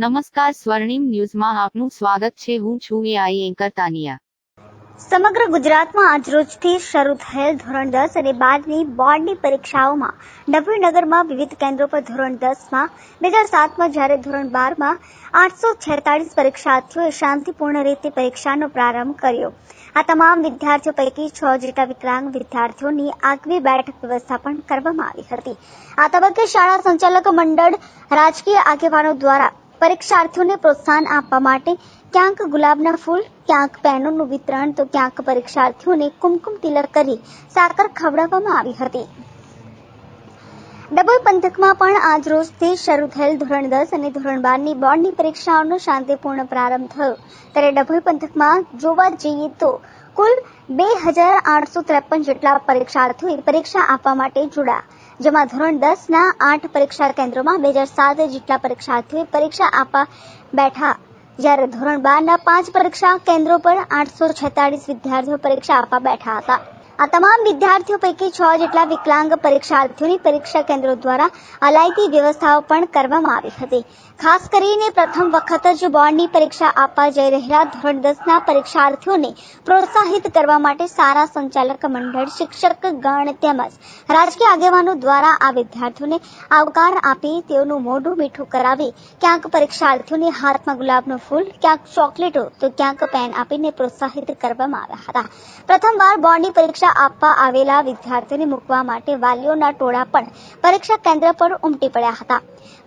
નમસ્કાર સ્વર્ણિમ ન્યૂઝમાં આપનું સ્વાગત છે. હું છું એઆઈ એન્કર તાનિયા. સમગ્ર ગુજરાતમાં આજરોજથી શરૂ થયેલ ધોરણ દસ અને બારની બોર્ડની પરીક્ષાઓમાં નવીનગરમાં વિવિધ કેન્દ્રો પર ધોરણ દસમાં બે હજાર સાતમાં જ્યારે ધોરણ બારમાં આઠસો છેતાળીસ પરીક્ષાર્થીઓએ શાંતિપૂર્ણ રીતે પરીક્ષાનો પ્રારંભ કર્યો. આ તમામ વિદ્યાર્થીઓ પૈકી છ જેટલા વિકલાંગ વિદ્યાર્થીઓની આગવી બેઠક વ્યવસ્થા પણ કરવામાં આવી હતી. આ તબક્કે શાળા સંચાલક મંડળ રાજકીય આગેવાનો દ્વારા પરીક્ષાર્થીઓને પ્રોત્સાહન આપવા માટે ક્યાંક ગુલાબના ફૂલ, ક્યાંક પેનોનું વિતરણ, તો ક્યાંક પરીક્ષાર્થીઓને કુમકુમ તિલક કરી સાકર ખવડાવવામાં આવી હતી. ડભોઈ પંથકમાં પણ આજ રોજથી શરૂ થયેલ ધોરણ દસ અને ધોરણ બારની બોર્ડની પરીક્ષાઓનો શાંતિપૂર્ણ પ્રારંભ થયો. ત્યારે ડભોઈ પંથકમાં જોવા જઈએ તો કુલ બે હજાર આઠસો ત્રેપન જેટલા પરીક્ષાર્થીઓએ પરીક્ષા આપવા માટે જોડાયા. જેમાં ધોરણ દસના આઠ પરીક્ષા કેન્દ્રોમાં બે હજાર સાત જેટલા પરીક્ષાર્થીઓએ પરીક્ષા આપવા બેઠા. જ્યારે ધોરણ બારના પાંચ પરીક્ષા કેન્દ્રો પર આઠસો છેતાળીસ વિદ્યાર્થીઓ પરીક્ષા આપવા બેઠા હતા. આ તમામ વિદ્યાર્થીઓ પૈકી છ જેટલા વિકલાંગ પરીક્ષાર્થીઓની પરીક્ષા કેન્દ્રો દ્વારા અલાયતી વ્યવસ્થાઓ પણ કરવામાં આવી હતી. ખાસ કરીને પ્રથમ વખત જ બોર્ડની પરીક્ષા આપવા જઈ રહેલા ધોરણ દસના પરીક્ષાર્થીઓને પ્રોત્સાહિત કરવા માટે સારા સંચાલક મંડળ, શિક્ષક, ગણ તેમજ રાજકીય આગેવાનો દ્વારા આ વિદ્યાર્થીઓને આવકાર આપી તેઓનું મોઢું મીઠું કરાવી ક્યાંક પરીક્ષાર્થીઓને હાથમાં ગુલાબનું ફૂલ, ક્યાંક ચોકલેટો, તો ક્યાંક પેન આપીને પ્રોત્સાહિત કરવામાં આવ્યા હતા. પ્રથમવાર બોર્ડની પરીક્ષા આપવા આવેલા વિદ્યાર્થીઓને મૂકવા માટે વાલીઓના ટોળા પણ પરીક્ષા કેન્દ્ર પર ઉમટી પડ્યા હતા.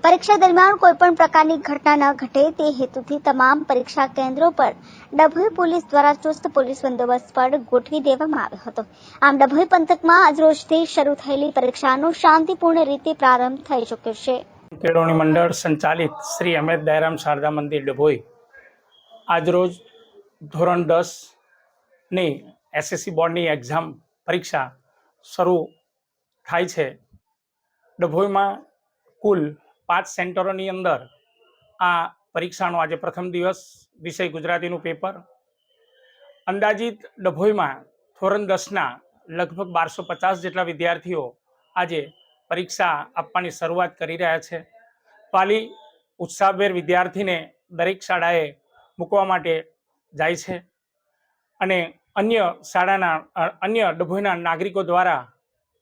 પરીક્ષા દરમિયાન કોઈપણ પ્રકારની ઘટના ન ઘટે તે હેતુથી તમામ પરીક્ષા કેન્દ્રો પર ડભોઈ પોલીસ દ્વારા ચુસ્ત પોલીસ બંદોબસ્ત પણ ગોઠવી દેવામાં આવ્યો હતો. આમ ડભોઈ પંથકમાં આજરોજથી શરૂ થયેલી પરીક્ષાનો શાંતિપૂર્ણ રીતે પ્રારંભ થઈ ચૂક્યો છે. કેળવણી મંડળ સંચાલિત શ્રી અમૃત દયારામ શારદા મંદિર ડભોઈ આજરોજ ધોરણ દસની એસએસસી બોર્ડની એક્ઝામ પરીક્ષા શરૂ થાય છે. ડભોઈમાં કુલ પાંચ સેન્ટરોની અંદર આ પરીક્ષાનો આજે પ્રથમ દિવસ વિષય ગુજરાતીનું પેપર. અંદાજિત ડભોઈમાં ધોરણ દસના લગભગ બારસો પચાસ જેટલા વિદ્યાર્થીઓ આજે પરીક્ષા આપવાની શરૂઆત કરી રહ્યા છે. વાલી ઉત્સાહભેર વિદ્યાર્થીને દરેક શાળાએ મૂકવા માટે જાય છે. અને અન્ય શાળાના અન્ય ડભોઈના નાગરિકો દ્વારા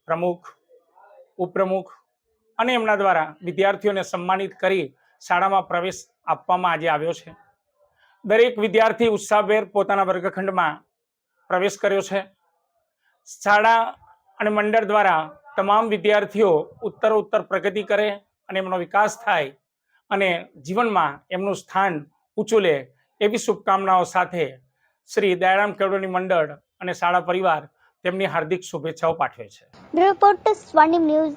પ્રમુખ, ઉપપ્રમુખ અને એમના દ્વારા વિદ્યાર્થીઓને સન્માનિત કરી શાળામાં પ્રવેશ આપવામાં આજે આવ્યો છે. દરેક વિદ્યાર્થી ઉત્સાહભેર પોતાના વર્ગખંડમાં પ્રવેશ કર્યો છે. શાળા અને મંડળ દ્વારા તમામ વિદ્યાર્થીઓ ઉત્તર ઉત્તર પ્રગતિ કરે અને એમનો વિકાસ થાય અને જીવનમાં એમનું સ્થાન ઊંચું લે એવી શુભકામનાઓ સાથે શ્રી દયારામ કેળવણી મંડળ અને શાળા પરિવાર તેમની હાર્દિક શુભેચ્છાઓ પાઠવે છે. રિપોર્ટ સ્વર્ણિમ ન્યૂઝ